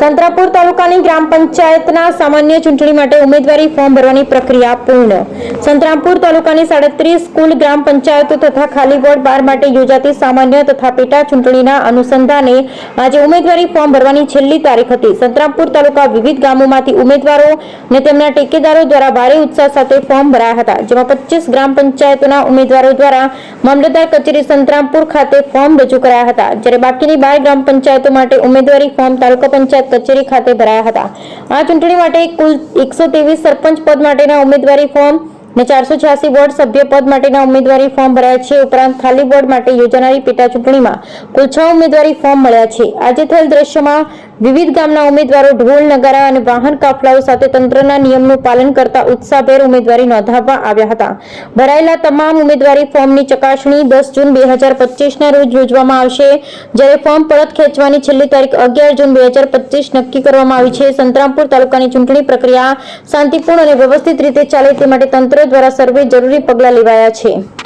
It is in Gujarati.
સંતરાપુર તાલુકાની ગ્રામ પંચાયતના સામાન્ય ચૂંટણી માટે ઉમેદવારી ફોર્મ ભરવાની પ્રક્રિયા પૂર્ણ. સંતરામપુર તાલુકાની સાડત્રીસ કુલ ગ્રામ પંચાયતો તથા ખાલી વોર્ડ બાર માટે યોજાતી સામાન્ય તથા પેટા ચૂંટણીના અનુસંધાને આજે ઉમેદવારી ફોર્મ ભરવાની છેલ્લી તારીખ હતી. સંતરામપુર તાલુકા વિવિધ ગામોમાંથી ઉમેદવારો અને તેમના ટેકેદારો દ્વારા ભારે ઉત્સાહ સાથે ફોર્મ ભરાયા હતા. જેમાં પચીસ ગ્રામ પંચાયતોના ઉમેદવારો દ્વારા મામલતદાર કચેરી સંતરામપુર ખાતે ફોર્મ રજૂ કરાયા હતા. જ્યારે બાકીની બાર ગ્રામ પંચાયતો માટે ઉમેદવારી ફોર્મ તાલુકા પંચાયત કચેરી ખાતે ભરાયા હતા. આ ચૂંટણી માટે કુલ એકસો સરપંચ પદ માટેના ઉમેદવારી ફોર્મ ને ચારસો છ્યાસી વોર્ડ સભ્ય પદ માટેના ઉમેદવારી ફોર્મ ભરાયા છે. ઉપરાંત ખાલી વોર્ડ માટે યોજાનારી પેટા ચૂંટણીમાં કુલ છ ઉમેદવારી ફોર્મ મળ્યા છે. આજે થયેલ દ્રશ્યમાં વિવિધ ગામના ઉમેદવારો ઢોલ, નગારા અને વાહન કાફલાઓ સાથે તંત્રના નિયમનું પાલન કરતા ઉત્સાહભેર ઉમેદવારી નોંધાવવા આવ્યા હતા. ભરાયેલા તમામ ઉમેદવારી ફોર્મની ચકાસણી દસ જૂન બે હજાર પચીસના રોજ યોજવામાં આવશે. જ્યારે ફોર્મ પરત ખેંચવાની છેલ્લી તારીખ અગિયાર જૂન બે હજાર પચીસ નક્કી કરવામાં આવી છે. સંતરામપુર તાલુકાની ચૂંટણી પ્રક્રિયા શાંતિપૂર્ણ અને વ્યવસ્થિત રીતે ચાલે તે માટે તંત્ર દ્વારા સર્વે જરૂરી પગલાં લેવાયા છે.